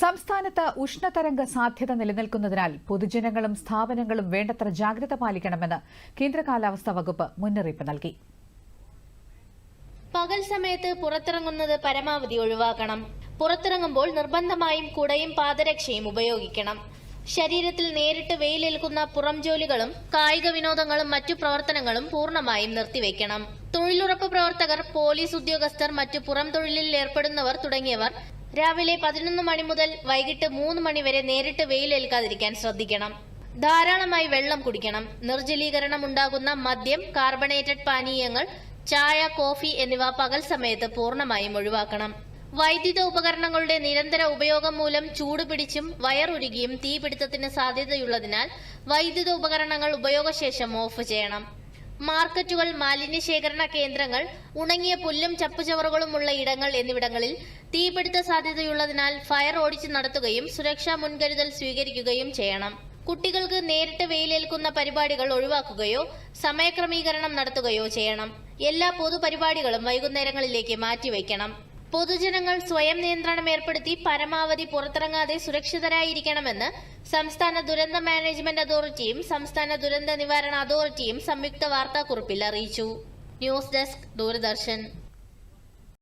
സംസ്ഥാനത്ത് ഉഷ്ണതരംഗ സാധ്യത നിലനിൽക്കുന്നതിനാൽ പൊതുജനങ്ങളും സ്ഥാപനങ്ങളും വേണ്ടത്ര ജാഗ്രത പാലിക്കണമെന്ന് കേന്ദ്ര കാലാവസ്ഥാ വകുപ്പ് മുന്നറിയിപ്പ് നൽകി. പകൽ സമയത്ത് പുറത്തിറങ്ങുന്നത് പരമാവധി ഒഴിവാക്കണം. പുറത്തിറങ്ങുമ്പോൾ നിർബന്ധമായും കുടയും പാദരക്ഷയും ഉപയോഗിക്കണം. ശരീരത്തിൽ നേരിട്ട് വെയിലേൽക്കുന്ന പുറം ജോലികളും കായിക വിനോദങ്ങളും മറ്റു പ്രവർത്തനങ്ങളും പൂർണമായും നിർത്തിവെക്കണം തൊഴിലുറപ്പ് പ്രവർത്തകർ പോലീസ് ഉദ്യോഗസ്ഥർ മറ്റു പുറം തൊഴിലിൽ ഏർപ്പെടുന്നവർ തുടങ്ങിയവർ രാവിലെ പതിനൊന്ന് മണി മുതൽ വൈകിട്ട് മൂന്ന് മണി വരെ നേരിട്ട് വെയിലേൽക്കാതിരിക്കാൻ ശ്രദ്ധിക്കണം. ധാരാളമായി വെള്ളം കുടിക്കണം. നിർജലീകരണം ഉണ്ടാകുന്ന മദ്യം കാർബണേറ്റഡ് പാനീയങ്ങൾ ചായ കോഫി എന്നിവ പകൽ സമയത്ത് പൂർണമായും ഒഴിവാക്കണം. വൈദ്യുത ഉപകരണങ്ങളുടെ നിരന്തര ഉപയോഗം മൂലം ചൂടുപിടിച്ചും വയറുരുകിയും തീപിടുത്തത്തിന് സാധ്യതയുള്ളതിനാൽ വൈദ്യുത ഉപകരണങ്ങൾ ഉപയോഗശേഷം ഓഫ് ചെയ്യണം. മാർക്കറ്റുകൾ മാലിന്യ ശേഖരണ കേന്ദ്രങ്ങൾ ഉണങ്ങിയ പുല്ലും ചപ്പുചവറുകളുമുള്ള ഇടങ്ങൾ എന്നിവിടങ്ങളിൽ തീപിടുത്ത സാധ്യതയുള്ളതിനാൽ ഫയർ ഓടിച്ചു നടത്തുകയും സുരക്ഷാ മുൻകരുതൽ സ്വീകരിക്കുകയും ചെയ്യണം. കുട്ടികൾക്ക് നേരിട്ട് വെയിലേൽക്കുന്ന പരിപാടികൾ ഒഴിവാക്കുകയോ സമയക്രമീകരണം നടത്തുകയോ ചെയ്യണം. എല്ലാ പൊതുപരിപാടികളും വൈകുന്നേരങ്ങളിലേക്ക് മാറ്റിവെക്കണം. പൊതുജനങ്ങൾ സ്വയം നിയന്ത്രണം ഏർപ്പെടുത്തി പരമാവധി പുറത്തിറങ്ങാതെ സുരക്ഷിതരായിരിക്കണമെന്ന് സംസ്ഥാന ദുരന്ത മാനേജ്മെന്റ് അതോറിറ്റിയും സംസ്ഥാന ദുരന്ത നിവാരണ അതോറിറ്റിയും സംയുക്ത വാർത്താക്കുറിപ്പിൽ അറിയിച്ചു. News desk Doordarshan.